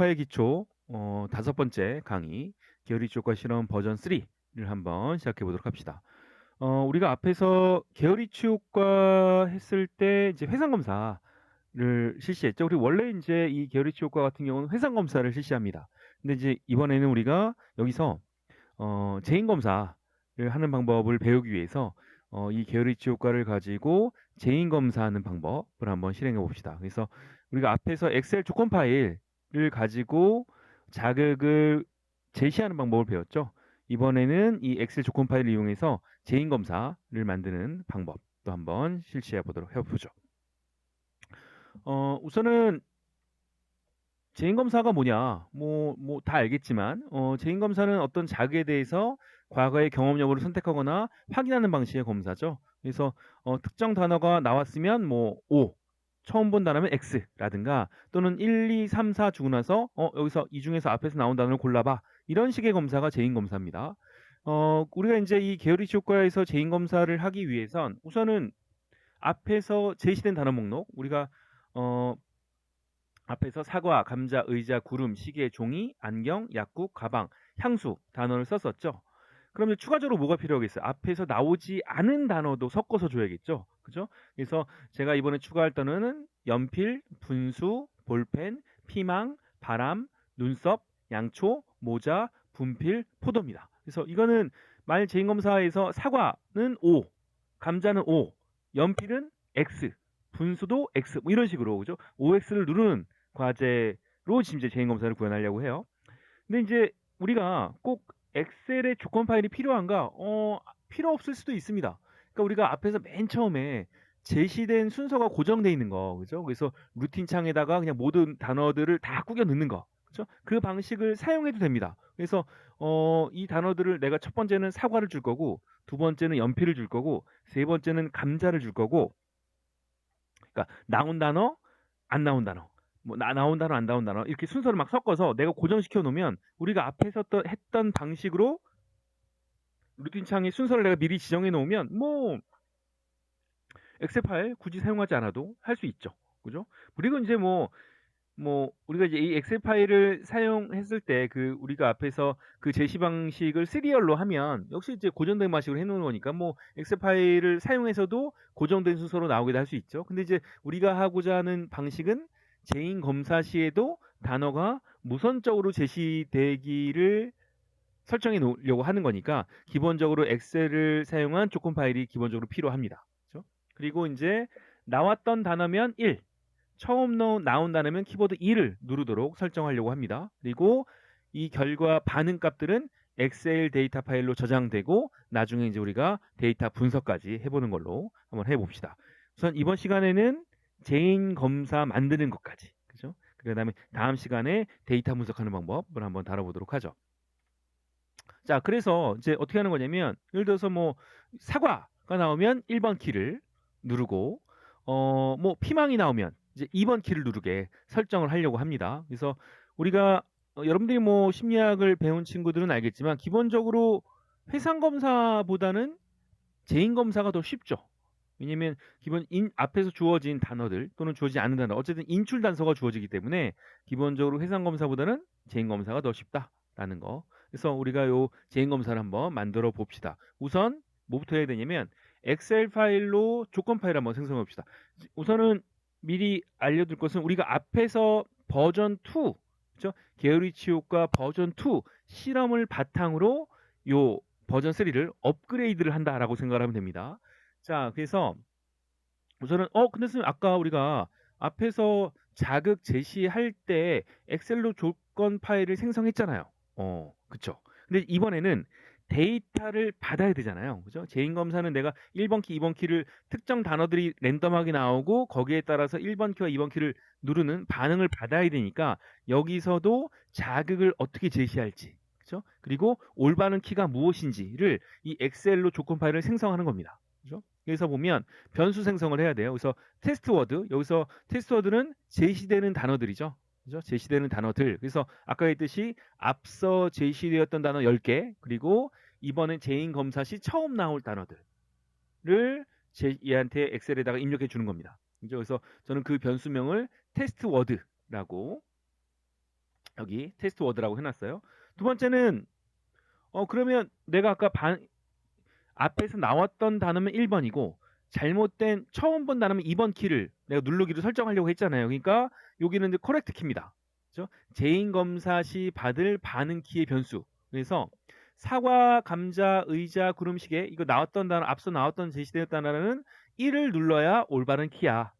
주파의 기초 어, 다섯 번째 강의 게으리 치유과 실험 버전 3를 한번 시작해 보도록 합시다. 어, 우리가 앞에서 게으리 치유과 했을 때 이제 회상 검사를 실시했죠. 우리 원래 이제 이 게으리 치유과 같은 경우는 회상 검사를 실시합니다. 근데 이제 이번에는 우리가 여기서 어, 재인 검사를 하는 방법을 배우기 위해서 어, 이 게으리 치유과를 가지고 재인 검사하는 방법을 한번 실행해 봅시다. 그래서 우리가 앞에서 엑셀 조건 파일 을 가지고 자극을 제시하는 방법을 배웠죠. 이번에는 이 엑셀 조건 파일을 이용해서 재인 검사를 만드는 방법도 한번 실시해 보도록 해보죠. 어, 우선은 재인 검사가 뭐냐? 뭐, 뭐, 다 알겠지만, 어, 재인 검사는 어떤 자극에 대해서 과거의 경험 여부를 선택하거나 확인하는 방식의 검사죠. 그래서, 어, 특정 단어가 나왔으면, 뭐, O, 처음 본 단어면 X라든가, 또는 1, 2, 3, 4 주고 나서, 어, 여기서 이 중에서 앞에서 나온 단어를 골라봐. 이런 식의 검사가 재인 검사입니다. 어, 우리가 이제 이 게으리치 효과에서 재인 검사를 하기 위해선 우선은 앞에서 제시된 단어 목록, 우리가, 어, 앞에서 사과, 감자, 의자, 구름, 시계, 종이, 안경, 약국, 가방, 향수 단어를 썼었죠. 그러면 추가적으로 뭐가 필요하겠어요? 앞에서 나오지 않은 단어도 섞어서 줘야겠죠. 그죠? 그래서 제가 이번에 추가할 단어는 연필, 분수, 볼펜, 피망, 바람, 눈썹, 양초, 모자, 분필, 포도입니다. 그래서 이거는 말 제인검사에서 사과는 O, 감자는 O, 연필은 X, 분수도 X, 뭐 이런 식으로 그죠? OX를 누르는 과제로 지금 이제 제인검사를 구현하려고 해요. 근데 이제 우리가 꼭 엑셀의 조건 파일이 필요한가? 어, 필요 없을 수도 있습니다. 그러니까 우리가 앞에서 맨 처음에 제시된 순서가 고정되어 있는 거, 그죠? 그래서 루틴 창에다가 그냥 모든 단어들을 다 꾸겨 넣는 거, 그죠? 그 방식을 사용해도 됩니다. 그래서 어, 이 단어들을 내가 첫 번째는 사과를 줄 거고, 두 번째는 연필을 줄 거고, 세 번째는 감자를 줄 거고, 그러니까 나온 단어, 안 나온 단어, 뭐 나, 나온 단어 안 나온 단어 이렇게 순서를 막 섞어서 내가 고정시켜 놓으면 우리가 앞에서 또 했던 방식으로 루틴 창의 순서를 내가 미리 지정해 놓으면 뭐 엑셀 파일 굳이 사용하지 않아도 할 수 있죠. 그죠? 그리고 이제 뭐, 뭐, 우리가 이제 이 엑셀 파일을 사용했을 때 그 우리가 앞에서 그 제시 방식을 시리얼로 하면 역시 이제 고정된 방식으로 해 놓은 거니까 뭐 엑셀 파일을 사용해서도 고정된 순서로 나오기도 할 수 있죠. 근데 이제 우리가 하고자 하는 방식은 재인 검사 시에도 단어가 무선적으로 제시되기를 설정해 놓으려고 하는 거니까 기본적으로 엑셀을 사용한 조건 파일이 기본적으로 필요합니다. 그렇죠? 그리고 이제 나왔던 단어면 1, 처음 나온 단어면 키보드 2를 누르도록 설정하려고 합니다. 그리고 이 결과 반응 값들은 엑셀 데이터 파일로 저장되고 나중에 이제 우리가 데이터 분석까지 해보는 걸로 한번 해봅시다. 우선 이번 시간에는 재인 검사 만드는 것까지. 그죠? 그 다음에 다음 시간에 데이터 분석하는 방법을 한번 다뤄보도록 하죠. 자, 그래서 이제 어떻게 하는 거냐면, 예를 들어서 뭐, 사과가 나오면 1번 키를 누르고, 어, 뭐, 피망이 나오면 이제 2번 키를 누르게 설정을 하려고 합니다. 그래서 우리가, 어, 여러분들이 뭐, 심리학을 배운 친구들은 알겠지만, 기본적으로 회상 검사보다는 재인 검사가 더 쉽죠. 왜냐면 기본 인 앞에서 주어진 단어들 또는 주어지지 않는 단어 어쨌든 인출 단서가 주어지기 때문에 기본적으로 회상 검사보다는 재인 검사가 더 쉽다라는 거. 그래서 우리가 요 재인 검사를 한번 만들어 봅시다. 우선 뭐부터 해야 되냐면 엑셀 파일로 조건 파일 한번 생성해 봅시다. 우선은 미리 알려둘 것은 우리가 앞에서 버전 2 그렇죠? 게으리치 효과 버전 2 실험을 바탕으로 요 버전 3를 업그레이드를 한다라고 생각을 하면 됩니다. 자, 그래서 우선은 어 근데 선생님 아까 우리가 앞에서 자극 제시할 때 엑셀로 조건 파일을 생성했잖아요. 어, 그쵸. 근데 이번에는 데이터를 받아야 되잖아요. 그죠? 재인 검사는 내가 1번 키, 2번 키를 특정 단어들이 랜덤하게 나오고 거기에 따라서 1번 키와 2번 키를 누르는 반응을 받아야 되니까 여기서도 자극을 어떻게 제시할지, 그죠? 그리고 올바른 키가 무엇인지를 이 엑셀로 조건 파일을 생성하는 겁니다. 그죠? 여기서 보면 변수 생성을 해야 돼요. 그래서 테스트 워드, 여기서 테스트 워드는 제시되는 단어들이죠. 그죠? 제시되는 단어들. 그래서 아까 했듯이 앞서 제시되었던 단어 10개, 그리고 이번엔 제인 검사 시 처음 나올 단어들을 제, 얘한테 엑셀에다가 입력해 주는 겁니다. 그죠? 그래서 저는 그 변수명을 테스트 워드라고 여기 테스트 워드라고 해놨어요. 두 번째는 어 그러면 내가 아까 반 앞에서 나왔던 단어면 1번이고 잘못된 처음 본 단어면 2번 키를 내가 누르기로 설정하려고 했잖아요. 그러니까 여기는 이제 코렉트 키입니다. 그죠? 제인 검사 시 받을 반응 키의 변수. 그래서 사과, 감자, 의자, 구름 시계 이거 나왔던 단어 앞서 나왔던 제시되었던 단어는 1을 눌러야 올바른 키야.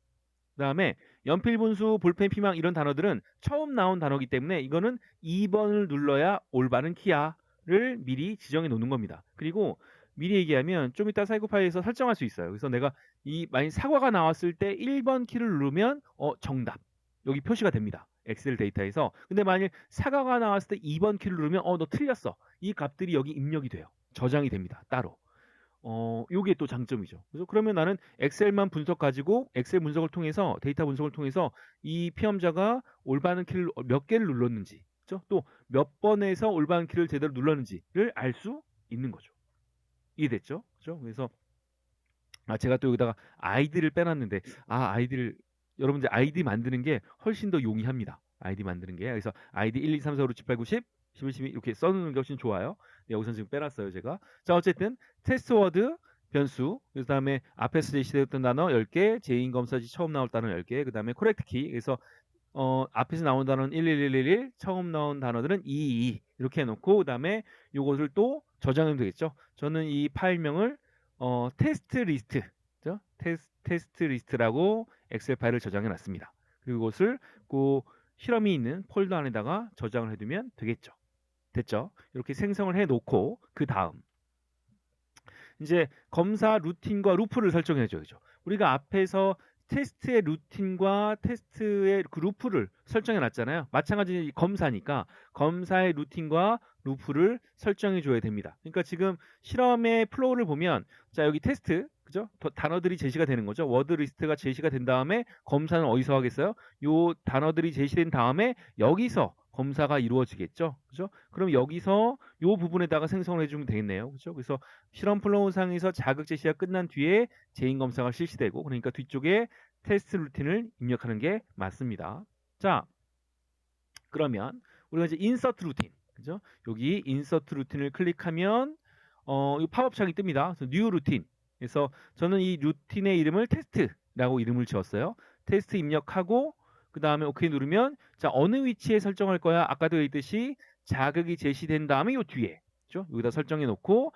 그다음에 연필, 분수, 볼펜, 피망 이런 단어들은 처음 나온 단어기 때문에 이거는 2번을 눌러야 올바른 키야를 미리 지정해 놓는 겁니다. 그리고 미리 얘기하면 좀 이따 사이코 파이에서 설정할 수 있어요. 그래서 내가 이 만약 사과가 나왔을 때 1번 키를 누르면 어 정답 여기 표시가 됩니다. 엑셀 데이터에서 근데 만약 사과가 나왔을 때 2번 키를 누르면 어 너 틀렸어. 이 값들이 여기 입력이 돼요. 저장이 됩니다. 따로. 어, 요게 또 장점이죠. 그래서 그러면 나는 엑셀만 분석 가지고 엑셀 분석을 통해서 데이터 분석을 통해서 이 피험자가 올바른 키를 몇 개를 눌렀는지, 그죠? 또 몇 번에서 올바른 키를 제대로 눌렀는지를 알 수 있는 거죠. 이해됐죠? 그죠? 그래서 아 제가 또 여기다가 아이디를 빼놨는데 아 아이디를 여러분들 아이디 만드는 게 훨씬 더 용이합니다. 아이디 만드는 게 그래서 아이디 1, 2, 3, 4, 5, 6, 7, 8, 9, 10 11, 12 이렇게 써놓는 게 훨씬 좋아요. 네, 여기서 지금 빼놨어요 제가. 자 어쨌든 테스트 워드 변수 그 다음에 앞에서 제시되었던 단어 10개 제인 검사지 처음 나올 단어 10개 그 다음에 코렉트 키 그래서 어, 앞에서 나온 단어는 11111 처음 나온 단어들은 222 이렇게 해놓고 그 다음에 요것을 또 저장하면 되겠죠. 저는 이 파일명을 어, 테스트 리스트 그죠? 테스, 테스트 리스트라고 엑셀 파일을 저장해 놨습니다. 그리고 이것을 그 실험이 있는 폴더 안에다가 저장을 해두면 되겠죠. 됐죠? 이렇게 생성을 해 놓고 그 다음 이제 검사 루틴과 루프를 설정해 줘야죠. 우리가 앞에서 테스트의 루틴과 테스트의 그 루프를 설정해 놨잖아요. 마찬가지 검사니까 검사의 루틴과 루프를 설정해 줘야 됩니다. 그러니까 지금 실험의 플로우를 보면 자 여기 테스트 그죠? 단어들이 제시가 되는 거죠. 워드 리스트가 제시가 된 다음에 검사는 어디서 하겠어요? 요 단어들이 제시된 다음에 여기서 검사가 이루어지겠죠. 그죠? 그럼 여기서 요 부분에다가 생성을 해주면 되겠네요. 그죠? 그래서 실험 플로우 상에서 자극 제시가 끝난 뒤에 제인 검사가 실시되고 그러니까 뒤쪽에 테스트 루틴을 입력하는 게 맞습니다. 자, 그러면 우리가 이제 인서트 루틴, 그죠? 여기 인서트 루틴을 클릭하면 어, 이 팝업 창이 뜹니다. 그래서 뉴 루틴. 그래서 저는 이 루틴의 이름을 테스트라고 이름을 지었어요. 테스트 입력하고 그 다음에 오케이 누르면 자 어느 위치에 설정할 거야 아까도 얘기했듯이 자극이 제시된 다음에 요 뒤에 그죠? 여기다 설정해 놓고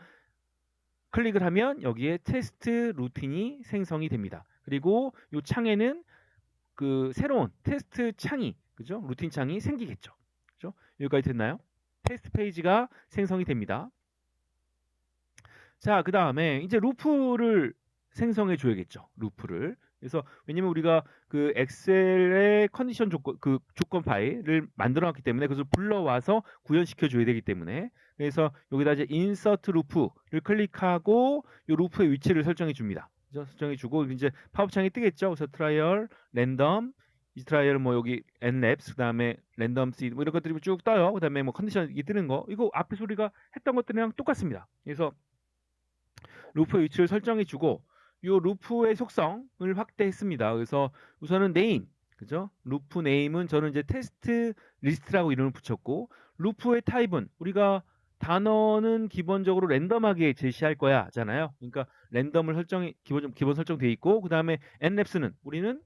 클릭을 하면 여기에 테스트 루틴이 생성이 됩니다. 그리고 요 창에는 그 새로운 테스트 창이 그죠? 루틴 창이 생기겠죠. 그죠? 여기까지 됐나요? 테스트 페이지가 생성이 됩니다. 자, 그 다음에 이제 루프를 생성해 줘야겠죠. 루프를. 그래서 왜냐면 우리가 그 엑셀의 컨디션 조건 그 조건 파일을 만들어 놨기 때문에 그것을 불러와서 구현시켜 줘야 되기 때문에 그래서 여기다 이제 인서트 루프를 클릭하고 이 루프의 위치를 설정해 줍니다. 그래서 설정해 주고 이제 팝업 창이 뜨겠죠. 그래서 트라이얼, 랜덤, 이 트라이얼 뭐 여기 nlabs 그다음에 랜덤 c 뭐 이런 것들이 쭉 떠요. 그다음에 뭐 컨디션 이 뜨는 거 이거 앞에 우리가 했던 것들이랑 똑같습니다. 그래서 루프의 위치를 설정해 주고 요 루프의 속성을 확대했습니다. 그래서 우선은 네임, 그죠? 루프 네임은 저는 이제 테스트 리스트라고 이름을 붙였고 루프의 타입은 우리가 단어는 기본적으로 랜덤하게 제시할 거야잖아요. 그러니까 랜덤을 설정이 기본 기본 설정돼 있고 그 다음에 nlabs는 우리는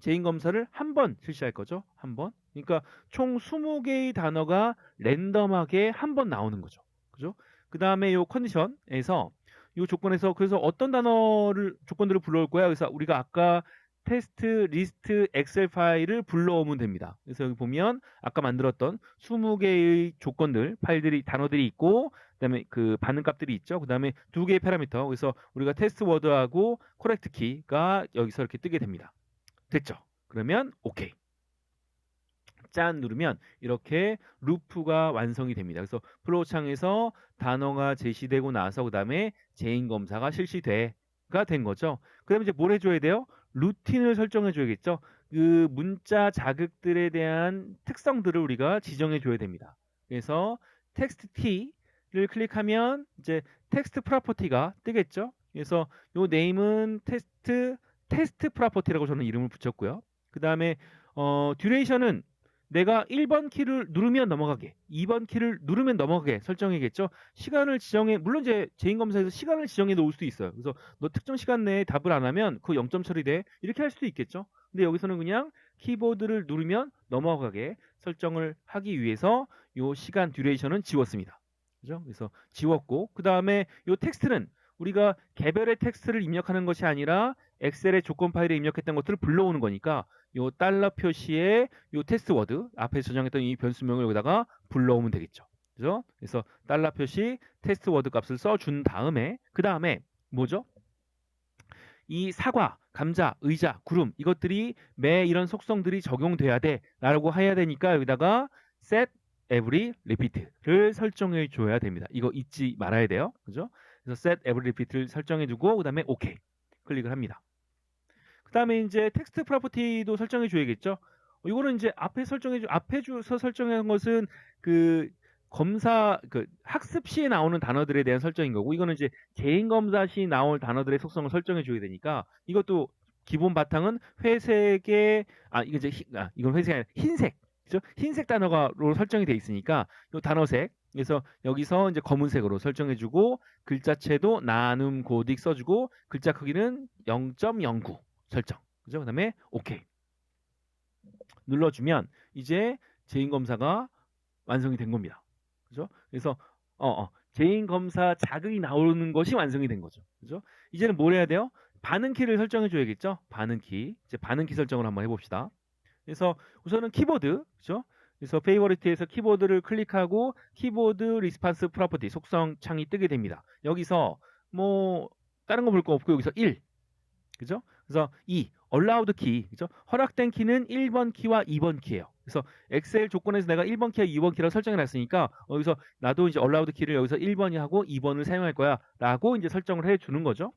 제인 검사를 한 번 실시할 거죠. 한 번. 그러니까 총 20개의 단어가 랜덤하게 한 번 나오는 거죠. 그죠? 그 다음에 요 컨디션에서 이 조건에서 그래서 어떤 단어를 조건들을 불러올 거야. 그래서 우리가 아까 테스트 리스트 엑셀 파일을 불러오면 됩니다. 그래서 여기 보면 아까 만들었던 20개의 조건들, 파일들이 단어들이 있고 그다음에 그 받는 값들이 있죠. 그다음에 두 개의 파라미터. 그래서 우리가 테스트 워드하고 코렉트 키가 여기서 이렇게 뜨게 됩니다. 됐죠? 그러면 오케이. 짠 누르면 이렇게 루프가 완성이 됩니다. 그래서 플로우 창에서 단어가 제시되고 나서 그 다음에 제인 검사가 실시돼가 된 거죠. 그 다음에 이제 뭘 해줘야 돼요? 루틴을 설정해 줘야겠죠. 그 문자 자극들에 대한 특성들을 우리가 지정해 줘야 됩니다. 그래서 텍스트 T를 클릭하면 이제 텍스트 프로퍼티가 뜨겠죠. 그래서 요 네임은 테스트 테스트 프로퍼티라고 저는 이름을 붙였고요. 그 다음에 어 듀레이션은 내가 1번 키를 누르면 넘어가게, 2번 키를 누르면 넘어가게 설정해야겠죠. 시간을 지정해 물론 이제 제인 검사에서 시간을 지정해 놓을 수도 있어요. 그래서 너 특정 시간 내에 답을 안 하면 그 0점 처리돼. 이렇게 할 수도 있겠죠. 근데 여기서는 그냥 키보드를 누르면 넘어가게 설정을 하기 위해서 요 시간 듀레이션은 지웠습니다. 그죠? 그래서 지웠고 그 다음에 요 텍스트는 우리가 개별의 텍스트를 입력하는 것이 아니라 엑셀의 조건 파일에 입력했던 것들을 불러오는 거니까 요 달러 표시에 요 테스트 워드 앞에 저장했던 이 변수명을 여기다가 불러오면 되겠죠. 그죠? 그래서 달러 표시 테스트 워드 값을 써준 다음에 그 다음에 뭐죠? 이 사과, 감자, 의자, 구름 이것들이 매 이런 속성들이 적용돼야 돼라고 해야 되니까 여기다가 set every repeat를 설정해 줘야 됩니다. 이거 잊지 말아야 돼요. 그죠? 그래서 set every repeat를 설정해 두고 그 다음에 OK 클릭을 합니다. 그 다음에 이제 텍스트 프로퍼티도 설정해 줘야겠죠. 이거는 이제 앞에 설정해 주 앞에 주서 설정한 것은 그 검사 그 학습 시에 나오는 단어들에 대한 설정인 거고 이거는 이제 개인 검사 시 나올 단어들의 속성을 설정해 줘야 되니까 이것도 기본 바탕은 회색의 아 이거 이제 희, 아, 이건 회색이 아니라 흰색 그죠? 흰색 단어가로 설정이 돼 있으니까 이 단어색 그래서 여기서 이제 검은색으로 설정해 주고 글자체도 나눔 고딕 써주고 글자 크기는 0.09 설정 그죠? 그다음에 오케이 눌러주면 이제 제인 검사가 완성이 된 겁니다. 그죠? 그래서 어, 어, 제인 검사 자극이 나오는 것이 완성이 된 거죠. 그죠? 이제는 뭘 해야 돼요? 반응 키를 설정해 줘야겠죠? 반응 키. 이제 반응 키 설정을 한번 해 봅시다. 그래서 우선은 키보드, 그죠? 그래서 페이버리트에서 키보드를 클릭하고 키보드 리스판스 프로퍼티 속성 창이 뜨게 됩니다. 여기서 뭐 다른 거 볼 거 없고 여기서 1. 그죠? 그래서 2. allowed 키. 그죠? 허락된 키는 1번 키와 2번 키예요. 그래서 엑셀 조건에서 내가 1번 키와 2번 키라고 설정해 놨으니까 여기서 나도 이제 allowed 키를 여기서 1번이 하고 2번을 사용할 거야라고 이제 설정을 해 주는 거죠.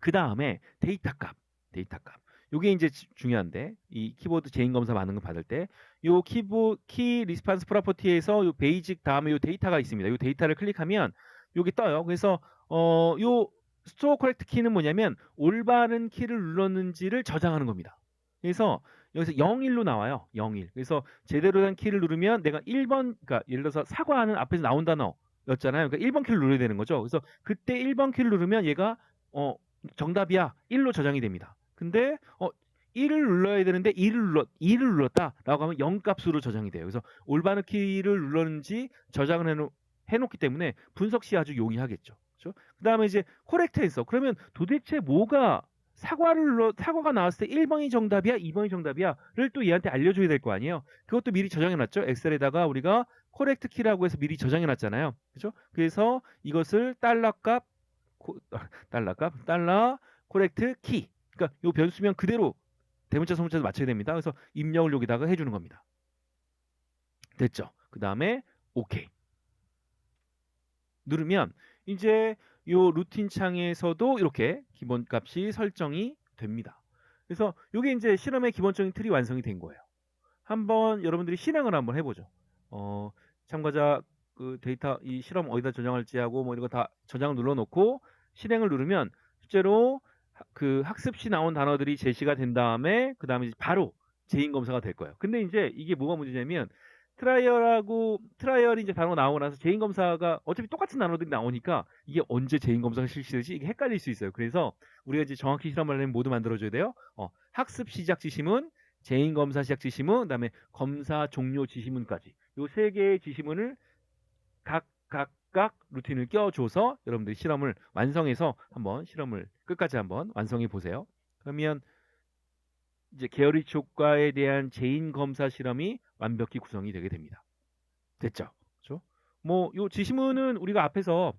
그 다음에 데이터 값. 데이터 값. 요게 이제 지- 중요한데 이 키보드 제인 검사 거 받을 때 요 키보 키 리스판스 프로퍼티에서 요 베이직 다음에 요 데이터가 있습니다. 요 데이터를 클릭하면 요게 떠요. 그래서 어 요 스토어 커렉트 키는 뭐냐면 올바른 키를 눌렀는지를 저장하는 겁니다. 그래서 여기서 01로 나와요. 01. 그래서 제대로 된 키를 누르면 내가 1번 그러니까 예를 들어서 사과하는 앞에서 나온 단어였잖아요. 그러니까 1번 키를 눌러야 되는 거죠. 그래서 그때 1번 키를 누르면 얘가 어 정답이야. 1로 저장이 됩니다. 근데 어 1을 눌러야 되는데 2를 눌렀 2를 눌렀다라고 하면 0 값으로 저장이 돼요. 그래서 올바른 키를 눌렀는지 저장을 해놓, 해놓기 때문에 분석 시 아주 용이하겠죠. 그렇죠? 그다음에 이제 코렉트 했어. 그러면 도대체 뭐가 사과를 눌러 사과가 나왔을 때 1번이 정답이야, 2번이 정답이야를 또 얘한테 알려줘야 될 거 아니에요. 그것도 미리 저장해놨죠. 엑셀에다가 우리가 코렉트 키라고 해서 미리 저장해놨잖아요. 그렇죠? 그래서 이것을 달러 값 코- 달러 값 달러 코렉트 키 그러니까 요 변수명 그대로 대문자 소문자도 맞춰야 됩니다. 그래서 입력을 여기다가 해주는 겁니다. 됐죠? 그 다음에 오케이 누르면 이제 요 루틴 창에서도 이렇게 기본값이 설정이 됩니다. 그래서 이게 이제 실험의 기본적인 틀이 완성이 된 거예요. 한번 여러분들이 실행을 한번 해보죠. 어, 참가자 그 데이터 이 실험 어디다 저장할지 하고 뭐 이런 거 다 저장을 눌러놓고 실행을 누르면 실제로 하- 그 학습 시 나온 단어들이 제시가 된 다음에 그 다음에 바로 제인 검사가 될 거예요. 근데 이제 이게 뭐가 문제냐면 트라이얼하고 트라이얼이 이제 단어 나오고 나서 제인 검사가 어차피 똑같은 단어들이 나오니까 이게 언제 제인 검사가 실시되지 이게 헷갈릴 수 있어요. 그래서 우리가 이제 정확히 실험을 하려면 모두 만들어줘야 돼요. 어, 학습 시작 지시문, 제인 검사 시작 지시문, 그다음에 검사 종료 지시문까지 요 세 개의 지시문을 각각 각 루틴을 껴줘서 여러분들이 실험을 완성해서 한번 실험을 끝까지 한번 완성해 보세요. 그러면 이제 게어리치 효과에 대한 제인 검사 실험이 완벽히 구성이 되게 됩니다. 됐죠? 그렇죠? 뭐요 지시문은 우리가 앞에서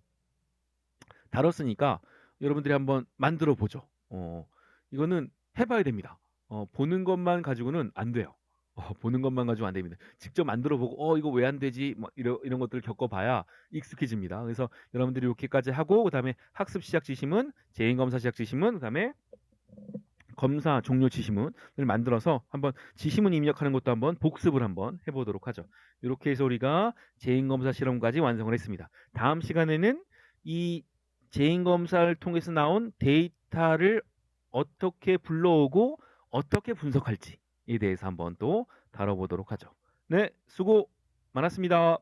다뤘으니까 여러분들이 한번 만들어 보죠. 어, 이거는 해봐야 됩니다. 어, 보는 것만 가지고는 안 돼요. 어, 보는 것만 가지고 안 됩니다. 직접 만들어 보고 어 이거 왜 안 되지? 뭐 이런 이런 것들을 겪어봐야 익숙해집니다. 그래서 여러분들이 이렇게까지 하고 그다음에 학습 시작 지시문, 제인 검사 시작 지시문, 그다음에 검사 종료 지시문을 만들어서 한번 지시문 입력하는 것도 한번 복습을 한번 해보도록 하죠. 이렇게 해서 우리가 제인 검사 실험까지 완성을 했습니다. 다음 시간에는 이 제인 검사를 통해서 나온 데이터를 어떻게 불러오고 어떻게 분석할지에 대해서 한번 또 다뤄보도록 하죠. 네, 수고 많았습니다.